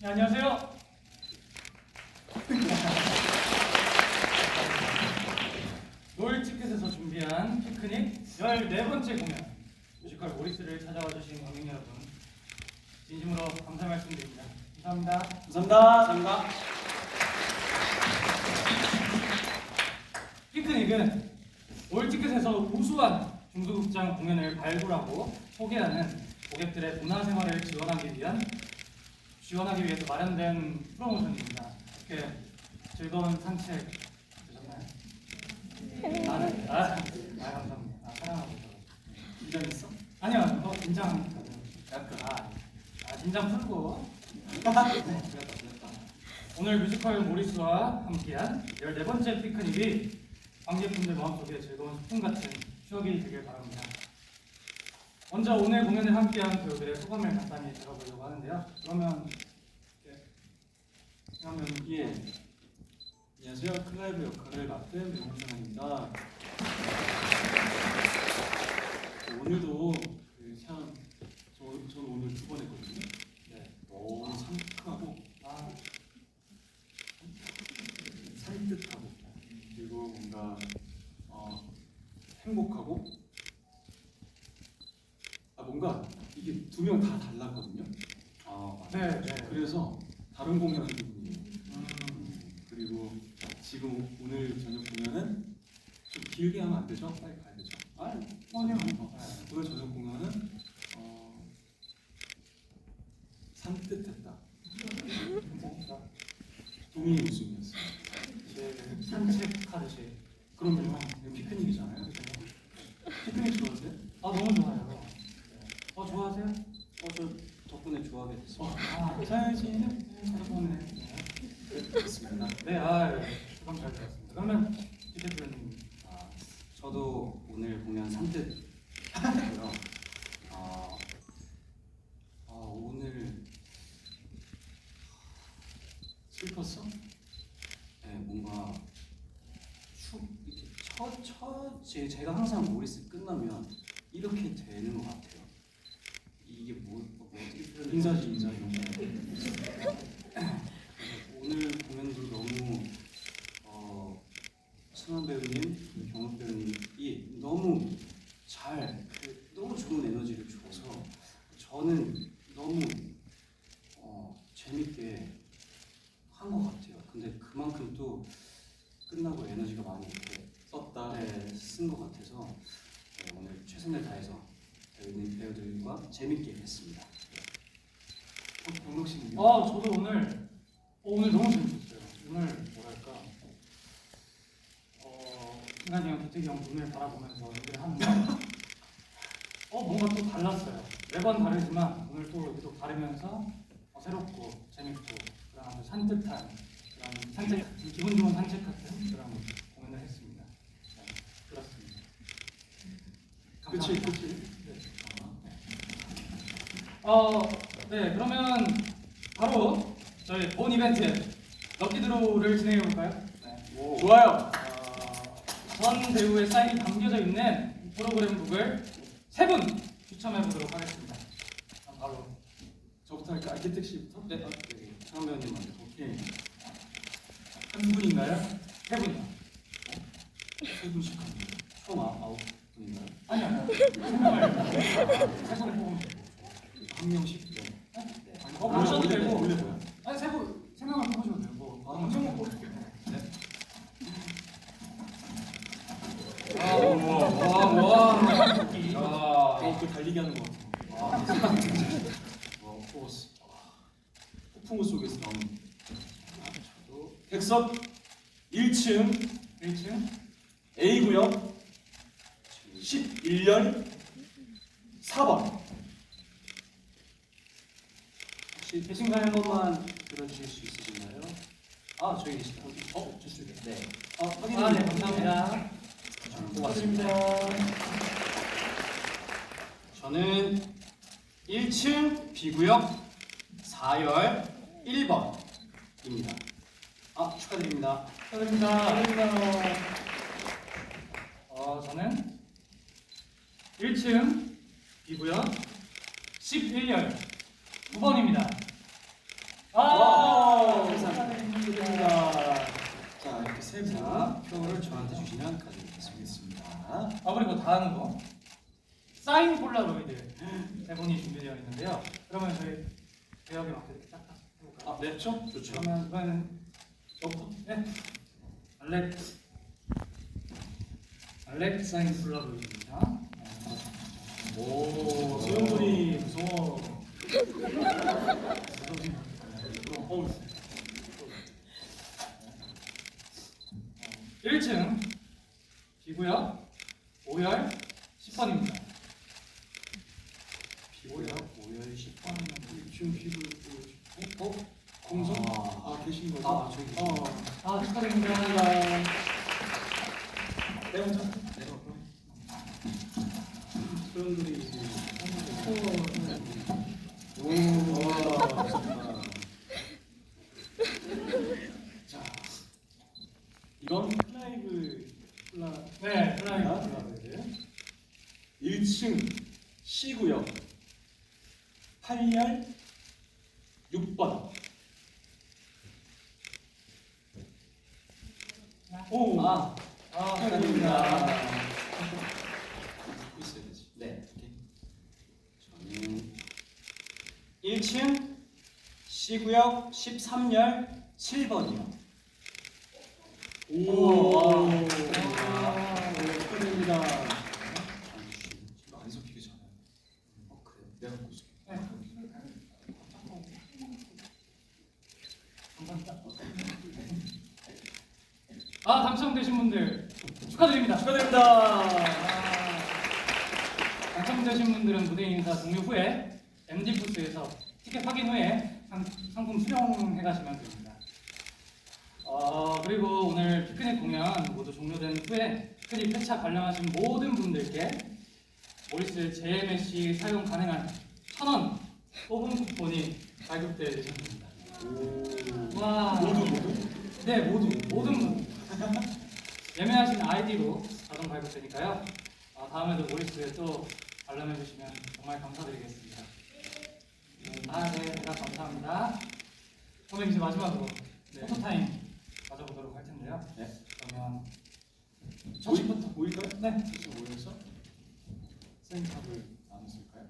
네, 안녕하세요. 노일티켓에서 준비한 피크닉 14번째 공연 뮤지컬 모리스를 찾아와 주신 관객 여러분 진심으로 감사 말씀드립니다. 감사합니다. 감사합니다. 감사합니다. 피크닉은 올티켓에서 우수한 중소극장 공연을 발굴하고 소개하는 고객들의 문화생활을 지원하기 위한 지원하기 위해서 마련된 프로모션입니다. 이렇게 즐거운 산책 되셨나요? 나는 아, 아 감사합니다. 아, 사랑하고 있어요. 긴장했어? 아니요, 뭐 긴장 약간 아, 아 긴장 풀고 네. 오늘 뮤지컬 모리스와 함께한 14번째 피크닉이 관객분들 마음속에 즐거운 소풍 같은 추억이 되길 바랍니다. 먼저 오늘 공연을 함께한 배우들의 소감을 간단히 들어보려고 하는데요. 그러면 이렇게 그러면 예. 안녕하세요. 클라이브 역할을 맡은 배홍찬입니다. 오늘도 그참 저, 저는 오늘 두 번 했거든요. 네. 너무 상큼하고 아, 산뜻하고 그리고 뭔가 어, 행복하고 아 뭔가 이게 두 명 다 달랐거든요. 아, 네, 네. 그래서 다른 공연하는 기분이에요. 음, 그리고 지금 오늘 저녁 공연은 좀 길게 하면 안 되죠? 빨리 가야 되죠? 아, 아니요. 어, 오늘 저녁 공연은 어, 산뜻했다. 동의 우승이었어요. 산책하듯이 이거 피크닉이잖아요. 피크닉 좋아하세요? 아 너무 좋아요. 어 좋아하세요? 어, 저 덕분에 좋아하게 됐어요. 어, 아 사연씨는 덕분에. 그렇습니다. 네, 아 소감 잘 들었습니다. 그러면 이 대표님 아, 저도 오늘 공연 산뜻했고요. 아, 아, 오늘 슬펐어? 네, 뭔가 축 이렇게 첫, 첫 제, 제가 항상 모리스 끝나면 이렇게 되는 것 같아요. 이게 뭐, 뭐 어떻게 표현해야 인사지? 인사 이런 거. 오늘 공연도 너무 어, 승환 배우님, 경호 배우님이 너무 잘, 그, 너무 좋은 에너지를 줘서 저는 너무 어, 재밌게 한 것 같아요. 근데 그만큼 또 끝나고 에너지가 많이 이렇게 썼다. 네, 쓴 것 같아서 네, 오늘 최선을 다해서 배우들, 배우들과 재밌게 했습니다. 어, 경록 씨는요? 아 저도 오늘 어, 오늘 너무 재밌었어요. 오늘 뭐랄까 어 승관이 형, 기특이 형 눈을 바라보면서 연기를 하는데 어 뭔가 또 달랐어요. 매번 다르지만 오늘 또 이렇게 또 다르면서 어, 새롭고 재밌고 그런 아주 산뜻한 그런 산책 기분 좋은 산책 같은 그런 공연을 했습니다. 네, 그렇습니다. 그치 감사합니다. 그치. 어, 네, 그러면 바로 저희 본 이벤트 럭키드로우를 진행해 볼까요? 네. 좋아요. 어, 전 배우의 사인이 담겨져 있는 프로그램북을 세 분 추첨해 보도록 하겠습니다. 그럼 바로 저부터 할까? 아키텍 씨부터? 네, 어, 네, 상배우님 먼저. 오케이. 한 분인가요? 세 분씩 하는 거예요. 총 아홉 아홉 분인가요? 아니 아니요. 세 명을 세분 뽑으면 돼요. 한 명씩. 네. 네. 어, 보셔도 원래 되고. 원래 뭐야? 아니 세 분, 세 명을 뽑으셔도 되고. 뭐, 아, 엄청 한 뽑 명. 네. 아, 와, 어, 그 달리기 하는 거 같아. 와, 포스. 폭풍우 속에서 나오는. 백석 1층 1층. A구역 지금 11년 4번. 혹시 계신가요? 한 번만 들어주실 수 있으신가요? 아 저기 계시다. 어, 저쪽에. 네. 어, 아, 네, 감사합니다. 뽑았습니다. 저는 1층 B구역 4열 1번입니다. 아, 축하드립니다. 축하드립니다. 축하드립니다. 어, 저는 1층 B구역 11열 9번입니다. 아, 감사합니다. 자, 이렇게 세분 표를 저한테 주시면 가져겠습니다 아버님, 뭐 다 하는 거? 사인 폴라로이드 대본이 준비되어 있는데요. 그러면 저희 대역에 맞게 이렇게 딱 해볼까요? 아, 네, 좋죠? 좋죠. 그러면 이번에는 저부터 네. 알렉 알렉 사인 폴라로이드입니다. 네. 오, 소영군이 무서워. 어우, 1층 비구역 5열 10번입니다. 비오야 5열 10번. 지금 피부 어? 어? 공성? 아. 아, 계신 거죠? 아, 저기 어. 아 축하드립니다. 네, 먼저. 네, 그럼. 소영군이 이제 오, 오, 와, 좋다. 자, 이건 플라이브 플라 네, 플라잉 폴라로이드. 1층 C구역 8열 6번. 오, 아, 아 축하드립니다. 듣고 있어야 되지. 네. 저는 1층 C구역 13열 7번이요. 오, 와. 와, 축하드립니다. 지금 안 섞이기 전에 어, 그래요? 내가 갖고 있어. 아 당첨되신 분들 축하드립니다. 축하드립니다. 아, 당첨되신 분들은 무대 인사 종료 후에 MD 부스에서 티켓 확인 후에 상, 상품 수령해 가시면 됩니다. 어, 그리고 오늘 피크닉 공연 모두 종료된 후에 피크닉 폐차 관람하신 모든 분들께 모리스 JMSC 사용 가능한 천원 뽑은 쿠폰이 발급될 예정입니다. 오. 와. 모두 모두? 네, 모두 모든 분 예매하신 아이디로 자동 발급되니까요. 아, 다음에도 모리스에 또 관람해 주시면 정말 감사드리겠습니다. 아, 네, 대답 감사합니다. 그러면 이제 마지막으로 네. 포토 타임 가져보도록 할 텐데요. 네. 그러면 모이- 첫집부터 모일까요? 네. 그래서 모여서 생각을 나눴을까요?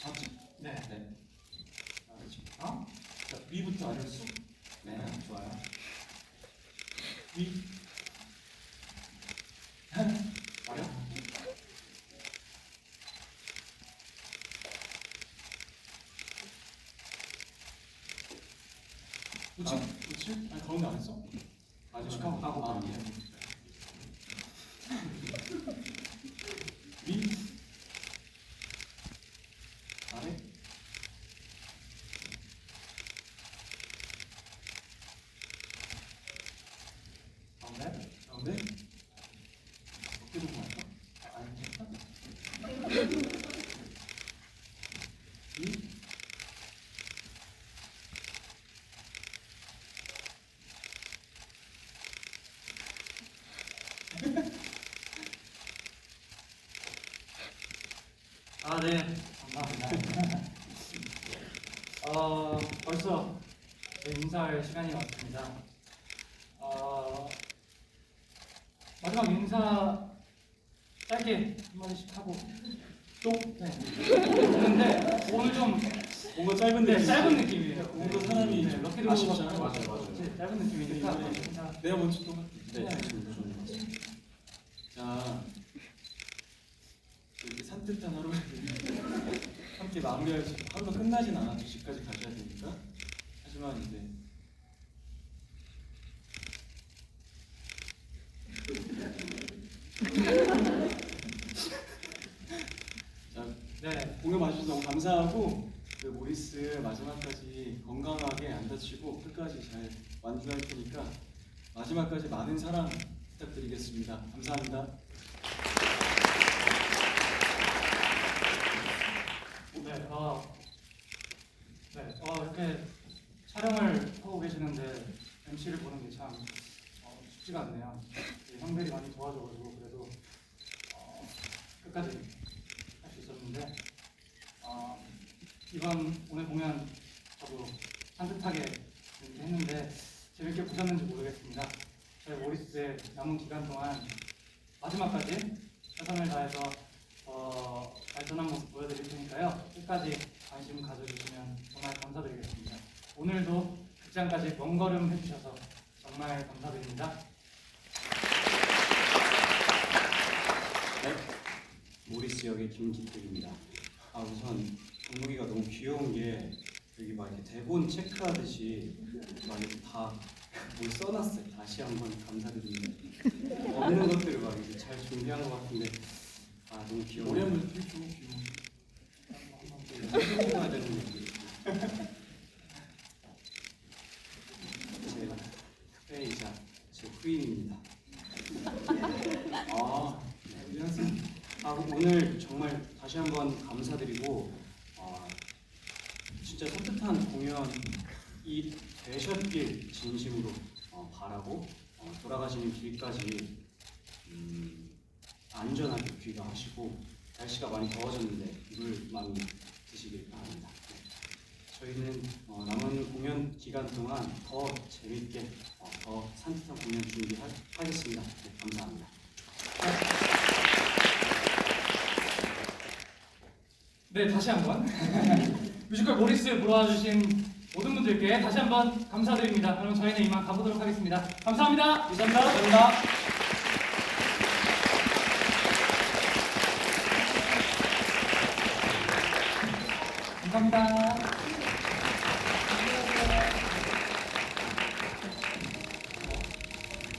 좌측? 네. 네. 어? 자, 위부터 아래로 네, 좋아요. 위. 아래? 우측? 우측? 아니 가운데 안 했어? 우측 하고 하고 아, 가운데. 위? 아래? 가운데. 가운데? 어깨 동무 할까? 아니 괜찮아. 위? 아, 네. 감사합니다. 어, 벌써 저희 인사 할 시간이 왔습니다. 어, 마지막 인사 짧게 한마디씩 하고 또 네. 오는데 오늘 좀 뭔가 짧은 네. 짧은 느낌이에요. 뭔가 사람이 네, 럭키드 아쉽잖아. 로버가 맞아요, 맞아요. 네, 짧은 느낌이니까 네, 네. 내가 먼저 또 네, 네. 좋습니다. 좋습니다. 자 이렇게 산뜻한 하루를 함께 마무리할 하루가 끝나진 않아 2시까지 가셔야 되니까 하지만 이제 자 네. 공연 봐주셔서 너무 감사하고 그 모리스 마지막까지 건강하게 안 다치고 끝까지 잘 완주할 테니까 마지막까지 많은 사랑 부탁드리겠습니다. 감사합니다. 네, 어, 네, 어, 이렇게 촬영을 하고 계시는데 MC를 보는 게참 어, 쉽지가 않네요. 이 형들이 많이 도와줘가지고 그래도 어, 끝까지 할 수 있었는데 어, 이번 오늘 공연 저도 산뜻하게 했는데 재밌게 보셨는지 모르겠습니다. 저희 모리스의 남은 기간 동안 마지막까지 최선을 다해서 어, 발전한 모습 보여드릴 테니까요. 끝까지 관심 가져주시면 정말 감사드리겠습니다. 오늘도 극장까지 먼 걸음 해주셔서 정말 감사드립니다. 네, 모리스 역의 김기택입니다. 아 우선 정국이가 너무 귀여운 게 여기 막 이렇게 대본 체크하듯이 막 이렇게 다뭘 써놨어요. 다시 한번 감사드립니다. 없는 것들을 막 이렇게 잘 준비한 것 같은데 아 너무 귀여워. 한번 되게 귀여워. 해야 되는 느낌. 제 특별히자 제 후임입니다. 아 안녕하세요. 아 오늘 정말 다시 한번 감사드리고 어, 진짜 산뜻한 공연이 되셨길 진심으로 어, 바라고 어, 돌아가시는 길까지 음, 안전하게 귀가하시고 날씨가 많이 더워졌는데 물 많이 드시길 바랍니다. 네. 저희는 어, 남은 공연 기간 동안 더 재밌게 어, 더 산뜻한 공연 준비하겠습니다. 네, 감사합니다. 네, 다시 한번 뮤지컬 모리스 보러 와주신 모든 분들께 다시 한번 감사드립니다. 그럼 저희는 이만 가보도록 하겠습니다. 감사합니다. 감사합니다. 감사합니다. 감사합니다.